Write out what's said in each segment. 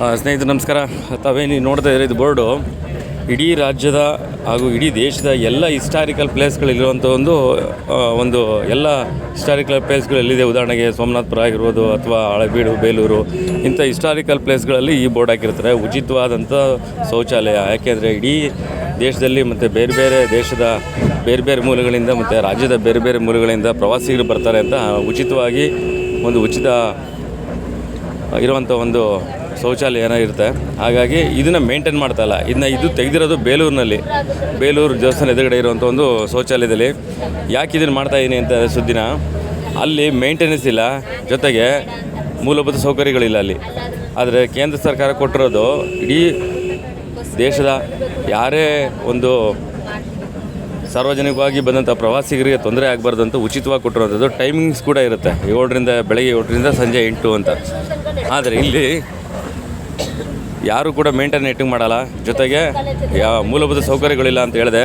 ಸ್ನೇಹಿತರೆ, ನಮಸ್ಕಾರ. ತಾವೇನು ನೋಡ್ತಾ ಇದ್ರೆ ಇದು ಬೋರ್ಡು. ಇಡೀ ರಾಜ್ಯದ ಹಾಗೂ ಇಡೀ ದೇಶದ ಎಲ್ಲ ಹಿಸ್ಟಾರಿಕಲ್ ಪ್ಲೇಸ್ಗಳಿರುವಂಥ ಒಂದು ಒಂದು ಎಲ್ಲ ಹಿಸ್ಟಾರಿಕಲ್ ಪ್ಲೇಸ್ಗಳಲ್ಲಿದೆ ಉದಾಹರಣೆಗೆ ಸೋಮನಾಥಪುರ ಆಗಿರ್ಬೋದು ಅಥವಾ ಹಳೆಬೀಡು ಬೇಲೂರು, ಇಂಥ ಹಿಸ್ಟಾರಿಕಲ್ ಪ್ಲೇಸ್ಗಳಲ್ಲಿ ಈ ಬೋರ್ಡ್ ಹಾಕಿರ್ತಾರೆ. ಉಚಿತವಾದಂಥ ಶೌಚಾಲಯ. ಯಾಕೆಂದರೆ ಇಡೀ ದೇಶದಲ್ಲಿ ಮತ್ತು ಬೇರೆ ಬೇರೆ ದೇಶದ ಬೇರೆ ಬೇರೆ ಮೂಲಗಳಿಂದ ಮತ್ತು ರಾಜ್ಯದ ಬೇರೆ ಬೇರೆ ಮೂಲಗಳಿಂದ ಪ್ರವಾಸಿಗರು ಬರ್ತಾರೆ ಅಂತ ಉಚಿತವಾಗಿ ಒಂದು ಉಚಿತ ಇರುವಂಥ ಒಂದು ಶೌಚಾಲಯನ ಇರುತ್ತೆ. ಹಾಗಾಗಿ ಇದನ್ನು ಮೇಂಟೈನ್ ಮಾಡ್ತಾ ಇಲ್ಲ. ಇದನ್ನ ಇದು ತೆಗೆದಿರೋದು ಬೇಲೂರಿನಲ್ಲಿ. ಬೇಲೂರು ದೇವಸ್ಥಾನ ಎದುರುಗಡೆ ಇರುವಂಥ ಒಂದು ಶೌಚಾಲಯದಲ್ಲಿ. ಯಾಕೆ ಇದನ್ನು ಮಾಡ್ತಾ ಇದ್ದೀನಿ ಅಂತ ಸುದ್ದಿನ? ಅಲ್ಲಿ ಮೇಂಟೆನೆನ್ಸ್ ಇಲ್ಲ. ಜೊತೆಗೆ ಮೂಲಭೂತ ಸೌಕರ್ಯಗಳಿಲ್ಲ ಅಲ್ಲಿ. ಆದರೆ ಕೇಂದ್ರ ಸರ್ಕಾರ ಕೊಟ್ಟಿರೋದು ಇಡೀ ದೇಶದ ಯಾರೇ ಒಂದು ಸಾರ್ವಜನಿಕವಾಗಿ ಬಂದಂಥ ಪ್ರವಾಸಿಗರಿಗೆ ತೊಂದರೆ ಆಗಬಾರ್ದು ಅಂತ ಉಚಿತವಾಗಿ ಕೊಟ್ಟಿರೋಂಥದ್ದು ಟೈಮಿಂಗ್ಸ್ ಕೂಡ ಇರುತ್ತೆ. ಏಳರಿಂದ, ಬೆಳಗ್ಗೆ ಏಳರಿಂದ ಸಂಜೆ ಎಂಟು ಅಂತ. ಆದರೆ ಇಲ್ಲಿ ಯಾರು ಕೂಡ ಮೇಂಟೈನ್ ಮಾಡಲ್ಲ. ಜೊತೆಗೆ ಯಾವ ಮೂಲಭೂತ ಸೌಕರ್ಯಗಳಿಲ್ಲ ಅಂತ ಹೇಳಿದೆ.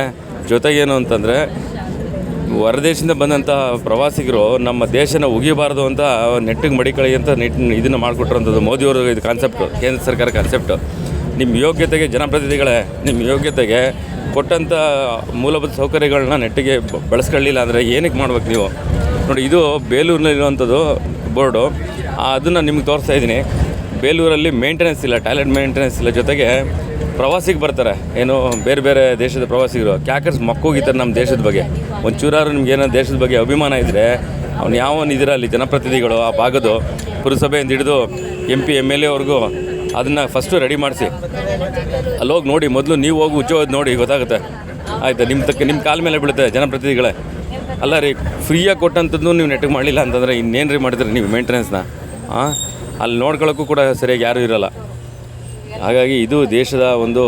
ಜೊತೆಗೇನು ಅಂತಂದರೆ, ಹೊರದೇಶದಿಂದ ಬಂದಂಥ ಪ್ರವಾಸಿಗರು ನಮ್ಮ ದೇಶನ ಉಗಿಬಾರ್ದು ಅಂತ ನೆಟ್ಟಿಗೆ ಮಡಿಕಳಿ ಅಂತ ನೆಟ್ ಇದನ್ನು ಮಾಡಿಕೊಟ್ಟಿರೋಂಥದ್ದು ಮೋದಿಯವರು ಇದು ಕಾನ್ಸೆಪ್ಟು ಕೇಂದ್ರ ಸರ್ಕಾರ ಕಾನ್ಸೆಪ್ಟು ನಿಮ್ಮ ಯೋಗ್ಯತೆಗೆ ಜನಪ್ರತಿನಿಧಿಗಳೇ ನಿಮ್ಮ ಯೋಗ್ಯತೆಗೆ ಕೊಟ್ಟಂಥ ಮೂಲಭೂತ ಸೌಕರ್ಯಗಳನ್ನ ನೆಟ್ಟಿಗೆ ಬಳಸ್ಕೊಳ್ಳಿಲ್ಲ ಅಂದರೆ ಏನಕ್ಕೆ ಮಾಡ್ಬೇಕು ನೀವು? ನೋಡಿ, ಇದು ಬೇಲೂರಿನಲ್ಲಿರುವಂಥದ್ದು ಬೋರ್ಡು. ಅದನ್ನು ನಿಮ್ಗೆ ತೋರಿಸ್ತಾ ಇದ್ದೀನಿ. ಬೇಲೂರಲ್ಲಿ ಮೇಂಟೆನೆನ್ಸ್ ಇಲ್ಲ ಟಾಯ್ಲೆಟ್ ಮೇಂಟೆನೆನ್ಸ್ ಇಲ್ಲ ಜೊತೆಗೆ ಪ್ರವಾಸಿಗೆ ಬರ್ತಾರೆ. ಏನು ಬೇರೆ ಬೇರೆ ದೇಶದ ಪ್ರವಾಸಿಗರು. ಕ್ಯಾಕರ್ಸ್ ಮಕ್ಕೋಗಿದ್ದಾರೆ ನಮ್ಮ ದೇಶದ ಬಗ್ಗೆ. ಒಂಚೂರಾರು ನಿಮ್ಗೆ ಏನೋ ದೇಶದ ಬಗ್ಗೆ ಅಭಿಮಾನ ಇದ್ದರೆ ಅವ್ನು ಯಾವನ್ ಅಲ್ಲಿ ಜನಪ್ರತಿನಿಧಿಗಳು ಆ ಭಾಗದ್ದು ಪುರಸಭೆಯಿಂದ ಹಿಡಿದು ಎಂ ಪಿ ಎಂ ಎಲ್ ಎವರೆಗೂ ಅದನ್ನು ಫಸ್ಟು ರೆಡಿ ಮಾಡಿಸಿ. ಅಲ್ಲಿ ಹೋಗಿ ನೋಡಿ, ಮೊದಲು ನೀವು ಹೋಗಿ ಉಜ್ಜೋದು ನೋಡಿ, ಗೊತ್ತಾಗುತ್ತೆ. ಆಯ್ತಾ ನಿಮ್ಮ ತಕ್ಕ ನಿಮ್ಮ ಕಾಲ ಮೇಲೆ ಬೀಳುತ್ತೆ ಜನಪ್ರತಿನಿಧಿಗಳೇ. ಅಲ್ಲ ರೀ ಫ್ರೀಯಾಗಿ ಕೊಟ್ಟಂಥದ್ದು ನೀವು ನೆಟ್ಟಿಗೆ ಮಾಡಲಿಲ್ಲ ಅಂತಂದರೆ ಇನ್ನೇನು ರೀ ಮಾಡಿದ್ರಿ ನೀವು ಮೇಂಟೆನೆನ್ಸ್ನ ಅಲ್ಲಿ ನೋಡ್ಕೊಳ್ಳೋಕ್ಕೂ ಕೂಡ ಸರಿಯಾಗಿ ಯಾರೂ ಇರಲ್ಲ. ಹಾಗಾಗಿ ಇದು ದೇಶದ ಒಂದು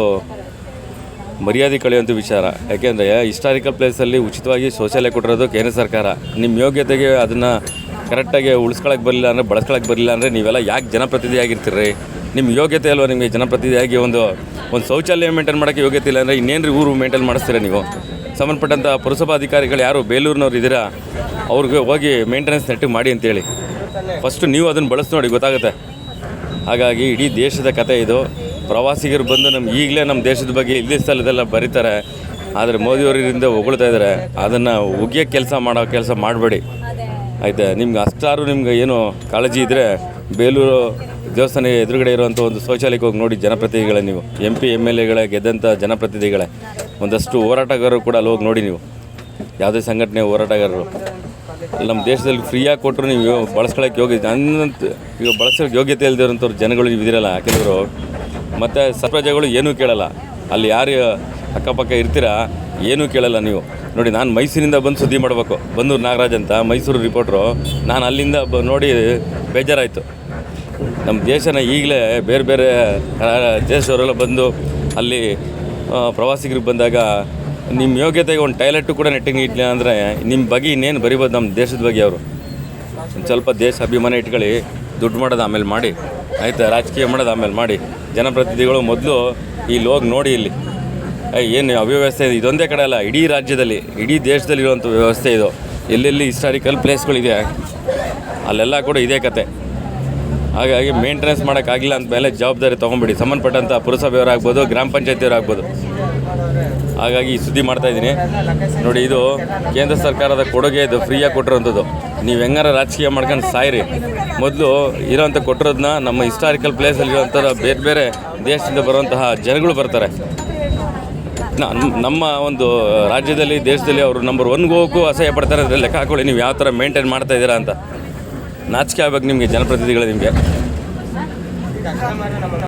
ಮರ್ಯಾದೆ ಕಳೆಯುವಂಥ ವಿಚಾರ. ಯಾಕೆಂದರೆ ಹಿಸ್ಟಾರಿಕಲ್ ಪ್ಲೇಸಲ್ಲಿ ಉಚಿತವಾಗಿ ಶೌಚಾಲಯ ಕೊಟ್ಟಿರೋದು ಕೇಂದ್ರ ಸರ್ಕಾರ. ನಿಮ್ಮ ಯೋಗ್ಯತೆಗೆ ಅದನ್ನು ಕರೆಕ್ಟಾಗಿ ಉಳಿಸ್ಕೊಳಕ್ಕೆ ಬರಲಿಲ್ಲ ಅಂದರೆ ಬಳಸ್ಕೊಳಕ್ಕೆ ಬರಲಿಲ್ಲ ಅಂದರೆ ನೀವೆಲ್ಲ ಯಾಕೆ ಜನಪ್ರತಿನಿಧಿಯಾಗಿರ್ತೀರಿ ನಿಮ್ಮ ಯೋಗ್ಯತೆ ಅಲ್ವಾ ನಿಮಗೆ ಜನಪ್ರತಿನಿಧಿಯಾಗಿ ಒಂದು ಒಂದು ಶೌಚಾಲಯ ಮೇಂಟೈನ್ ಮಾಡೋಕ್ಕೆ ಯೋಗ್ಯತೆ ಇಲ್ಲ ಅಂದರೆ ಇನ್ನೇನು ರೀ ಊರು ಮೇಂಟೈನ್ ಮಾಡಿಸ್ತೀರಾ ನೀವು? ಸಂಬಂಧಪಟ್ಟಂಥ ಪುರಸಭಾ ಅಧಿಕಾರಿಗಳು ಯಾರು ಬೇಲೂರಿನವ್ರು ಇದ್ದೀರಾ, ಅವ್ರಿಗೆ ಹೋಗಿ ಮೇಂಟೆನೆನ್ಸ್ ನೆಟ್ಟಿಗೆ ಮಾಡಿ ಅಂತೇಳಿ. ಫಸ್ಟು ನೀವು ಅದನ್ನು ಬಳಸಿ ನೋಡಿ, ಗೊತ್ತಾಗುತ್ತೆ. ಹಾಗಾಗಿ ಇಡೀ ದೇಶದ ಕತೆ ಇದು. ಪ್ರವಾಸಿಗರು ಬಂದು ನಮ್ಗೆ ಈಗಲೇ ನಮ್ಮ ದೇಶದ ಬಗ್ಗೆ ಇಲ್ಲಿ ಸ್ಥಳದೆಲ್ಲ ಬರೀತಾರೆ. ಆದರೆ ಮೋದಿಯವರಿಂದ ಹೊಗಳ್ತಾ ಇದ್ದಾರೆ ಅದನ್ನು ಉಗಿಯೋ ಕೆಲಸ ಮಾಡೋ ಕೆಲಸ ಮಾಡಬೇಡಿ. ಆಯಿತಾ? ನಿಮ್ಗೆ ಅಷ್ಟಾರು ನಿಮ್ಗೆ ಏನು ಕಾಳಜಿ ಇದ್ದರೆ ಬೇಲೂರು ದೇವಸ್ಥಾನ ಎದುರುಗಡೆ ಇರುವಂಥ ಒಂದು ಶೌಚಾಲಯಕ್ಕೆ ಹೋಗಿ ನೋಡಿ ಜನಪ್ರತಿನಿಧಿಗಳೇ ನೀವು. ಎಂ ಪಿ ಎಂ ಎಲ್ ಎಗಳೇ ಗೆದ್ದಂಥ ಜನಪ್ರತಿನಿಧಿಗಳೇ. ಒಂದಷ್ಟು ಹೋರಾಟಗಾರರು ಕೂಡ ಅಲ್ಲಿ ಹೋಗಿ ನೋಡಿ ನೀವು. ಯಾವುದೇ ಸಂಘಟನೆ ಹೋರಾಟಗಾರರು. ನಮ್ಮ ದೇಶದಲ್ಲಿ ಫ್ರೀಯಾಗಿ ಕೊಟ್ಟರು ನೀವು ಬಳಸ್ಕೊಳ್ಳೋಕ್ಕೆ ಯೋಗ್ಯ ನನ್ನಂತ ಈಗ ಬಳಸೋಕ್ಕೆ ಯೋಗ್ಯತೆ ಇಲ್ದಿರೋಂಥವ್ರು ಜನಗಳು ನೀವು ಇದಿರಲ್ಲ ಕೆಲವರು ಮತ್ತು ಸರ್ಪ್ರಜೆಗಳು ಏನೂ ಕೇಳಲ್ಲ. ಅಲ್ಲಿ ಯಾರು ಅಕ್ಕಪಕ್ಕ ಇರ್ತೀರಾ, ಏನೂ ಕೇಳಲ್ಲ ನೀವು. ನೋಡಿ, ನಾನು ಮೈಸೂರಿಂದ ಬಂದು ಸುದ್ದಿ ಮಾಡಬೇಕು. ಬಂದೂರು ನಾಗರಾಜ್ ಅಂತ ಮೈಸೂರು ರಿಪೋರ್ಟ್ರು ನಾನು ಅಲ್ಲಿಂದ ಬ ನೋಡಿ ಬೇಜಾರಾಯಿತು. ನಮ್ಮ ದೇಶನ ಈಗಲೇ ಬೇರೆ ಬೇರೆ ದೇಶದವರೆಲ್ಲ ಬಂದು ಅಲ್ಲಿ ಪ್ರವಾಸಿಗರಿಗೆ ಬಂದಾಗ ನಿಮ್ಮ ಯೋಗ್ಯತೆಗೆ ಒಂದು ಟಾಯ್ಲೆಟು ಕೂಡ ನೆಟ್ಟಿಗೆ ಇಟ್ಲಿ ಅಂದರೆ ನಿಮ್ಮ ಬಗ್ಗೆ ಇನ್ನೇನು ಬರಿಬೋದು ನಮ್ಮ ದೇಶದ ಬಗ್ಗೆ ಅವರು. ಸ್ವಲ್ಪ ದೇಶ ಅಭಿಮಾನ ಇಟ್ಕೊಳ್ಳಿ, ದುಡ್ಡು ಮಾಡೋದು ಆಮೇಲೆ ಮಾಡಿ, ಆಯಿತಾ, ರಾಜಕೀಯ ಮಾಡೋದು ಆಮೇಲೆ ಮಾಡಿ. ಜನಪ್ರತಿನಿಧಿಗಳು ಮೊದಲು ಇಲ್ಲಿ ಹೋಗಿ ನೋಡಿ ಇಲ್ಲಿ. ಏನು ಅವ್ಯವಸ್ಥೆ ಇದೆ? ಇದೊಂದೇ ಕಡೆ ಅಲ್ಲ, ಇಡೀ ರಾಜ್ಯದಲ್ಲಿ, ಇಡೀ ದೇಶದಲ್ಲಿ ಇರುವಂಥ ವ್ಯವಸ್ಥೆ ಇದು. ಎಲ್ಲೆಲ್ಲಿ ಹಿಸ್ಟಾರಿಕಲ್ ಪ್ಲೇಸ್ಗಳಿದೆ ಅಲ್ಲೆಲ್ಲ ಕೂಡ ಇದೇ ಕತೆ. ಹಾಗಾಗಿ ಮೇಂಟೆನೆನ್ಸ್ ಮಾಡೋಕ್ಕಾಗಿಲ್ಲ ಅಂತ ಮೇಲೆ ಜವಾಬ್ದಾರಿ ತೊಗೊಂಬಿಡಿ. ಸಂಬಂಧಪಟ್ಟಂಥ ಪುರಸಭೆಯವರಾಗ್ಬೋದು ಗ್ರಾಮ ಪಂಚಾಯತಿಯವರಾಗ್ಬೋದು ಹಾಗಾಗಿ ಈ ಸುದ್ದಿ ಮಾಡ್ತಾ ಇದ್ದೀನಿ. ನೋಡಿ, ಇದು ಕೇಂದ್ರ ಸರ್ಕಾರದ ಕೊಡುಗೆ, ಇದು ಫ್ರೀಯಾಗಿ ಕೊಟ್ಟಿರೋಂಥದ್ದು ನೀವು ಹೆಂಗಾರ ರಾಜಕೀಯ ಮಾಡ್ಕೊಂಡು ಸಾಯಿರಿ. ಮೊದಲು ಇರೋವಂಥ ಕೊಟ್ಟಿರೋದನ್ನ ನಮ್ಮ ಹಿಸ್ಟಾರಿಕಲ್ ಪ್ಲೇಸಲ್ಲಿ ಇರೋಂಥ ಬೇರೆ ಬೇರೆ ದೇಶದಿಂದ ಬರುವಂತಹ ಜನಗಳು ಬರ್ತಾರೆ. ನಮ್ಮ ಒಂದು ರಾಜ್ಯದಲ್ಲಿ, ದೇಶದಲ್ಲಿ ಅವರು ನಂಬರ್ ಒನ್ಗೆ ಹೋಗೋಕ್ಕೂ ಅಸಹ್ಯ ಪಡ್ತಾರೆ. ಅಂದರೆ ಲೆಕ್ಕ ಹಾಕೊಳ್ಳಿ, ನೀವು ಯಾವ ಥರ ಮೇಂಟೈನ್ ಮಾಡ್ತಾ ಇದ್ದೀರಾ ಅಂತ. ನಾಚಿಕೆ ಆಗ್ಬೇಕು ನಿಮಗೆ ಜನಪ್ರತಿನಿಧಿಗಳು ನಿಮಗೆ.